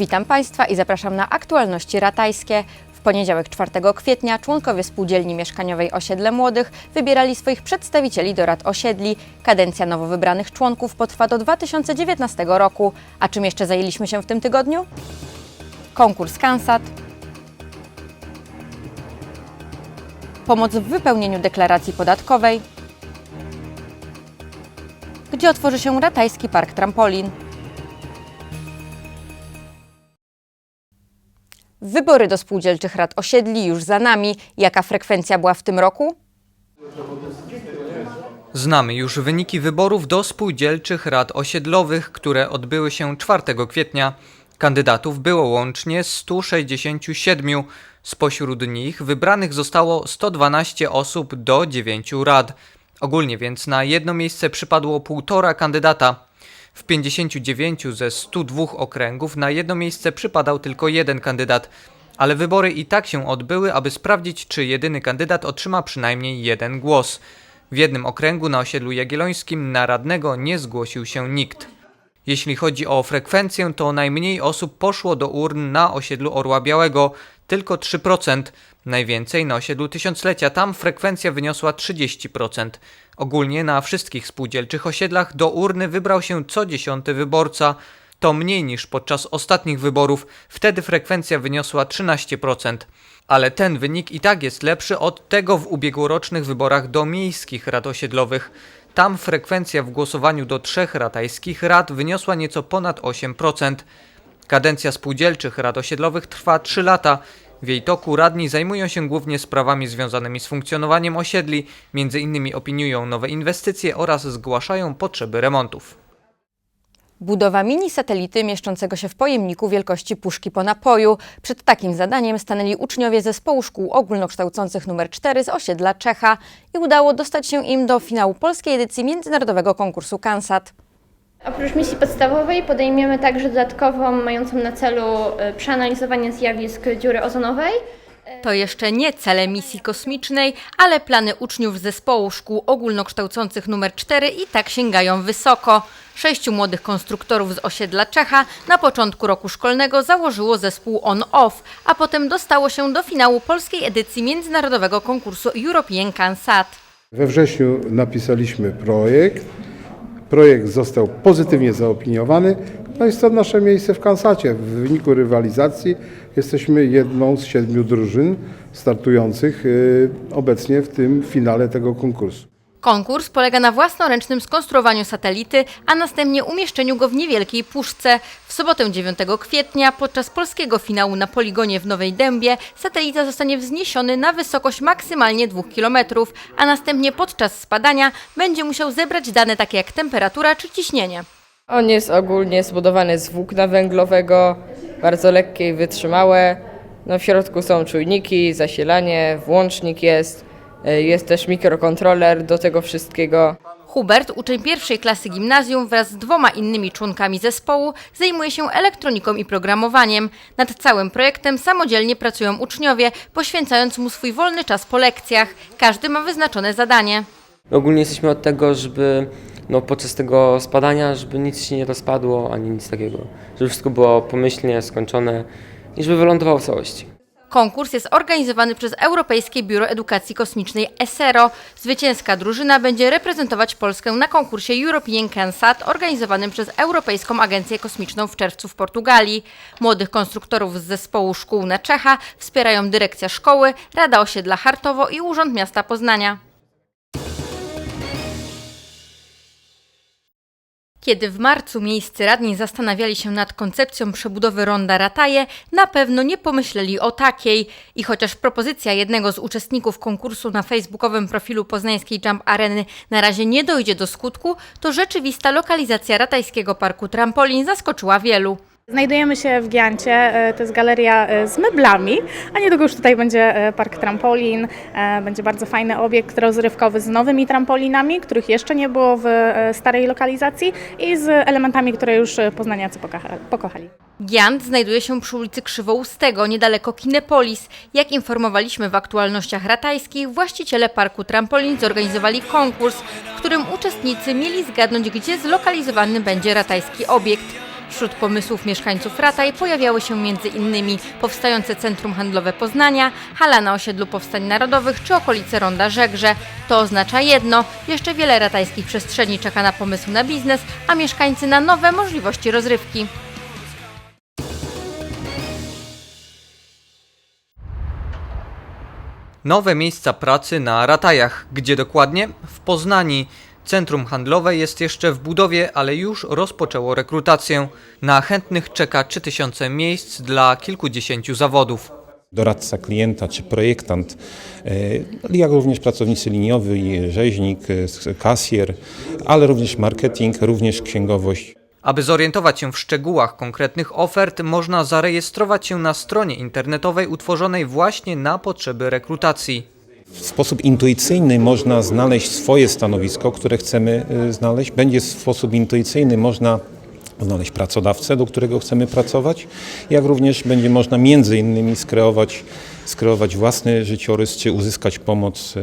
Witam Państwa i zapraszam na aktualności ratajskie. W poniedziałek 4 kwietnia członkowie spółdzielni mieszkaniowej Osiedle Młodych wybierali swoich przedstawicieli do rad osiedli. Kadencja nowo wybranych członków potrwa do 2019 roku. A czym jeszcze zajęliśmy się w tym tygodniu? Konkurs Kansat, pomoc w wypełnieniu deklaracji podatkowej, gdzie otworzy się Ratajski Park Trampolin. Wybory do spółdzielczych rad osiedli już za nami. Jaka frekwencja była w tym roku? Znamy już wyniki wyborów do spółdzielczych rad osiedlowych, które odbyły się 4 kwietnia. Kandydatów było łącznie 167. Spośród nich wybranych zostało 112 osób do 9 rad. Ogólnie więc na jedno miejsce przypadło półtora kandydata. W 59 ze 102 okręgów na jedno miejsce przypadał tylko jeden kandydat. Ale wybory i tak się odbyły, aby sprawdzić, czy jedyny kandydat otrzyma przynajmniej jeden głos. W jednym okręgu na osiedlu jagiellońskim na radnego nie zgłosił się nikt. Jeśli chodzi o frekwencję, to najmniej osób poszło do urn na osiedlu Orła Białego, tylko 3%. Najwięcej na osiedlu Tysiąclecia, tam frekwencja wyniosła 30%. Ogólnie na wszystkich spółdzielczych osiedlach do urny wybrał się co dziesiąty wyborca. To mniej niż podczas ostatnich wyborów, wtedy frekwencja wyniosła 13%. Ale ten wynik i tak jest lepszy od tego w ubiegłorocznych wyborach do miejskich rad osiedlowych. Tam frekwencja w głosowaniu do trzech ratajskich rad wyniosła nieco ponad 8%. Kadencja spółdzielczych rad osiedlowych trwa 3 lata. W jej toku radni zajmują się głównie sprawami związanymi z funkcjonowaniem osiedli, innymi opiniują nowe inwestycje oraz zgłaszają potrzeby remontów. Budowa mini satelity mieszczącego się w pojemniku wielkości puszki po napoju. Przed takim zadaniem stanęli uczniowie zespołu szkół ogólnokształcących nr 4 z osiedla Czecha i udało dostać się im do finału polskiej edycji międzynarodowego konkursu Kansat. Oprócz misji podstawowej podejmiemy także dodatkową, mającą na celu e, przeanalizowanie zjawisk dziury ozonowej. To jeszcze nie cele misji kosmicznej, ale plany uczniów zespołu szkół ogólnokształcących nr 4 i tak sięgają wysoko. Sześciu młodych konstruktorów z osiedla Czecha na początku roku szkolnego założyło zespół On-Off, a potem dostało się do finału polskiej edycji międzynarodowego konkursu European Kansat. We wrześniu napisaliśmy projekt. Projekt został pozytywnie zaopiniowany. No i stąd nasze miejsce w Kansacie. W wyniku rywalizacji jesteśmy jedną z siedmiu drużyn startujących y, obecnie w tym finale tego konkursu. Konkurs polega na własnoręcznym skonstruowaniu satelity, a następnie umieszczeniu go w niewielkiej puszce. W sobotę 9 kwietnia podczas polskiego finału na poligonie w Nowej Dębie satelita zostanie wzniesiony na wysokość maksymalnie 2 km, a następnie podczas spadania będzie musiał zebrać dane takie jak temperatura czy ciśnienie. On jest ogólnie zbudowany z włókna węglowego, bardzo lekkie i wytrzymałe. No w środku są czujniki, zasilanie, włącznik jest, jest też mikrokontroler do tego wszystkiego. Hubert, uczeń pierwszej klasy gimnazjum wraz z dwoma innymi członkami zespołu zajmuje się elektroniką i programowaniem. Nad całym projektem samodzielnie pracują uczniowie, poświęcając mu swój wolny czas po lekcjach. Każdy ma wyznaczone zadanie. Ogólnie jesteśmy od tego, żeby no, podczas tego spadania, żeby nic się nie rozpadło, ani nic takiego. Żeby wszystko było pomyślnie skończone i żeby wylądowało w całości. Konkurs jest organizowany przez Europejskie Biuro Edukacji Kosmicznej ESERO. Zwycięska drużyna będzie reprezentować Polskę na konkursie European Kansat organizowanym przez Europejską Agencję Kosmiczną w czerwcu w Portugalii. Młodych konstruktorów z zespołu szkół na Czecha wspierają dyrekcja szkoły, Rada Osiedla Hartowo i Urząd Miasta Poznania. Kiedy w marcu miejscy radni zastanawiali się nad koncepcją przebudowy ronda Rataje, na pewno nie pomyśleli o takiej. I chociaż propozycja jednego z uczestników konkursu na facebookowym profilu poznańskiej Jump Areny na razie nie dojdzie do skutku, to rzeczywista lokalizacja Ratajskiego Parku Trampolin zaskoczyła wielu. Znajdujemy się w Giancie, e, to jest galeria e, z meblami, a niedługo już tutaj będzie e, park trampolin, będzie bardzo fajny obiekt rozrywkowy z nowymi trampolinami, których jeszcze nie było w starej lokalizacji i z elementami, które już poznaniacy pokocha- pokochali. Giant znajduje się przy ulicy Krzywoustego, niedaleko Kinepolis. Jak informowaliśmy w aktualnościach ratajskich, właściciele parku Trampolin zorganizowali konkurs, w którym uczestnicy mieli zgadnąć, gdzie zlokalizowany będzie ratajski obiekt. Wśród pomysłów mieszkańców Rataj pojawiały się m.in. powstające Centrum Handlowe Poznania, hala na osiedlu Powstań Narodowych czy okolice Ronda Żegrze. To oznacza jedno, jeszcze wiele ratajskich przestrzeni czeka na pomysł na biznes, a mieszkańcy na nowe możliwości rozrywki. Nowe miejsca pracy na Ratajach, gdzie dokładnie? W Poznani. Centrum handlowe jest jeszcze w budowie, ale już rozpoczęło rekrutację. Na chętnych czeka 3000 miejsc dla kilkudziesięciu zawodów. doradca klienta czy projektant, e, jak również pracownicy liniowi, rzeźnik, e, kasjer, ale również marketing, również księgowość. Aby zorientować się w szczegółach konkretnych ofert, można zarejestrować się na stronie internetowej utworzonej właśnie na potrzeby rekrutacji. W sposób intuicyjny można znaleźć swoje stanowisko, które chcemy e, znaleźć. Będzie w sposób intuicyjny można znaleźć pracodawcę, do którego chcemy pracować, jak również będzie można między innymi skreować, skreować własny życiorys, czy uzyskać pomoc e,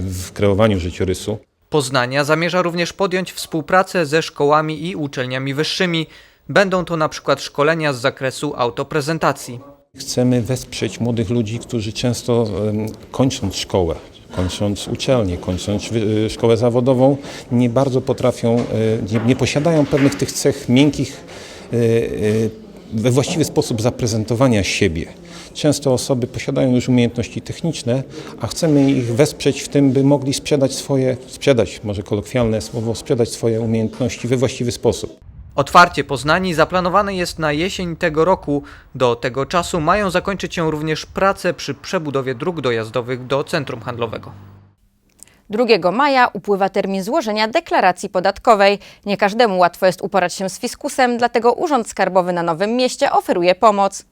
w kreowaniu życiorysu. Poznania zamierza również podjąć współpracę ze szkołami i uczelniami wyższymi. Będą to na przykład szkolenia z zakresu autoprezentacji. Chcemy wesprzeć młodych ludzi, którzy często kończąc szkołę, kończąc uczelnię, kończąc y, szkołę zawodową, nie bardzo potrafią, y, nie, nie posiadają pewnych tych cech miękkich y, y, we właściwy sposób zaprezentowania siebie. Często osoby posiadają już umiejętności techniczne, a chcemy ich wesprzeć w tym, by mogli sprzedać swoje, sprzedać, może kolokwialne słowo, sprzedać swoje umiejętności we właściwy sposób. Otwarcie Poznani zaplanowane jest na jesień tego roku. Do tego czasu mają zakończyć się również prace przy przebudowie dróg dojazdowych do centrum handlowego. 2 maja upływa termin złożenia deklaracji podatkowej. Nie każdemu łatwo jest uporać się z fiskusem, dlatego Urząd Skarbowy na Nowym Mieście oferuje pomoc.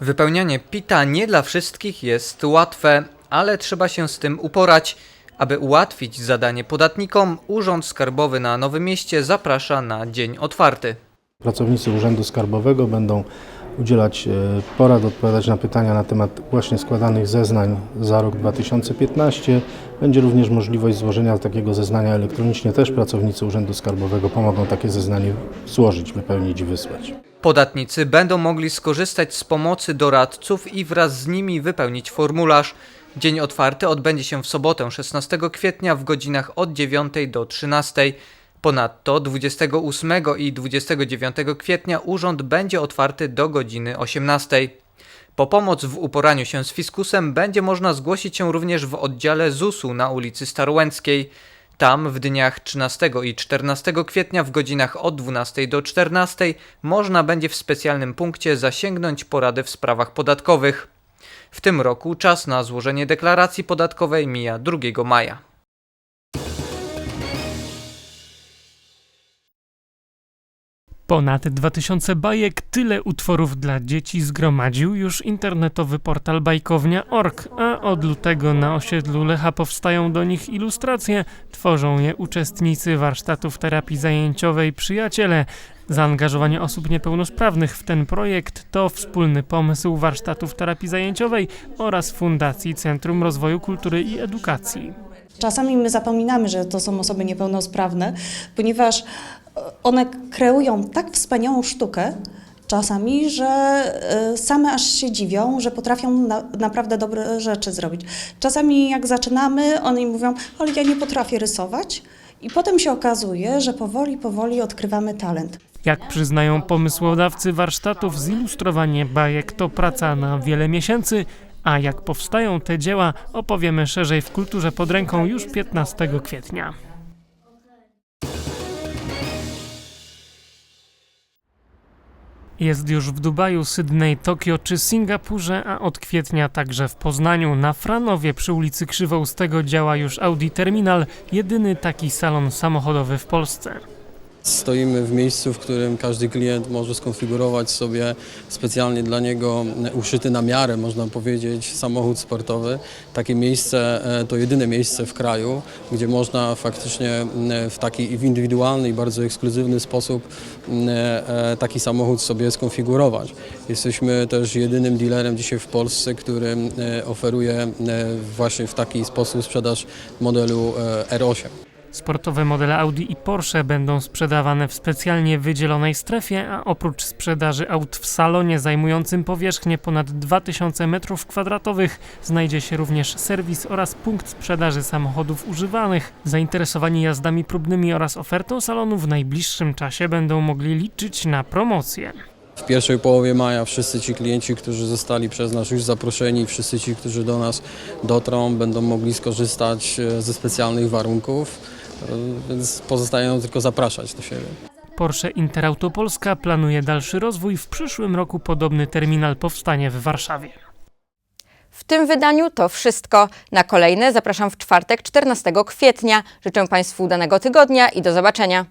Wypełnianie PIT-a nie dla wszystkich jest łatwe, ale trzeba się z tym uporać. Aby ułatwić zadanie podatnikom, Urząd Skarbowy na Nowym Mieście zaprasza na dzień otwarty. Pracownicy Urzędu Skarbowego będą udzielać e, porad, odpowiadać na pytania na temat właśnie składanych zeznań za rok 2015. Będzie również możliwość złożenia takiego zeznania elektronicznie. Też pracownicy Urzędu Skarbowego pomogą takie zeznanie złożyć, wypełnić i wysłać. Podatnicy będą mogli skorzystać z pomocy doradców i wraz z nimi wypełnić formularz. Dzień otwarty odbędzie się w sobotę 16 kwietnia w godzinach od 9 do 13. Ponadto 28 i 29 kwietnia urząd będzie otwarty do godziny 18. Po pomoc w uporaniu się z fiskusem będzie można zgłosić się również w oddziale ZUS-u na ulicy Starołęckiej. Tam w dniach 13 i 14 kwietnia w godzinach od 12 do 14 można będzie w specjalnym punkcie zasięgnąć porady w sprawach podatkowych. W tym roku czas na złożenie deklaracji podatkowej mija 2 maja. Ponad 2000 bajek, tyle utworów dla dzieci zgromadził już internetowy portal bajkownia.org, a od lutego na osiedlu Lecha powstają do nich ilustracje. Tworzą je uczestnicy warsztatów terapii zajęciowej Przyjaciele. Zaangażowanie osób niepełnosprawnych w ten projekt to wspólny pomysł warsztatów terapii zajęciowej oraz Fundacji Centrum Rozwoju Kultury i Edukacji. Czasami my zapominamy, że to są osoby niepełnosprawne, ponieważ one kreują tak wspaniałą sztukę czasami, że e, same aż się dziwią, że potrafią na, naprawdę dobre rzeczy zrobić. Czasami jak zaczynamy, one mówią, ale ja nie potrafię rysować. I potem się okazuje, że powoli, powoli odkrywamy talent. Jak przyznają pomysłodawcy warsztatów, zilustrowanie bajek to praca na wiele miesięcy, a jak powstają te dzieła, opowiemy szerzej w kulturze pod ręką już 15 kwietnia. Jest już w Dubaju, Sydney, Tokio czy Singapurze, a od kwietnia także w Poznaniu. Na Franowie przy ulicy Krzywoustego działa już Audi Terminal, jedyny taki salon samochodowy w Polsce. Stoimy w miejscu, w którym każdy klient może skonfigurować sobie specjalnie dla niego uszyty na miarę, można powiedzieć, samochód sportowy. Takie miejsce e, to jedyne miejsce w kraju, gdzie można faktycznie m, w taki w indywidualny i bardzo ekskluzywny sposób e, taki samochód sobie skonfigurować. Jesteśmy też jedynym dealerem dzisiaj w Polsce, który e, oferuje e, właśnie w taki sposób sprzedaż modelu e, R8. Sportowe modele Audi i Porsche będą sprzedawane w specjalnie wydzielonej strefie, a oprócz sprzedaży aut w salonie zajmującym powierzchnię ponad 2000 m2 znajdzie się również serwis oraz punkt sprzedaży samochodów używanych. Zainteresowani jazdami próbnymi oraz ofertą salonu w najbliższym czasie będą mogli liczyć na promocję. W pierwszej połowie maja wszyscy ci klienci, którzy zostali przez nas już zaproszeni, wszyscy ci, którzy do nas dotrą, będą mogli skorzystać e, ze specjalnych warunków, więc pozostaje nam tylko zapraszać do siebie. Porsche Interauto Polska planuje dalszy rozwój. W przyszłym roku podobny terminal powstanie w Warszawie. W tym wydaniu to wszystko. Na kolejne zapraszam w czwartek 14 kwietnia. Życzę Państwu udanego tygodnia i do zobaczenia.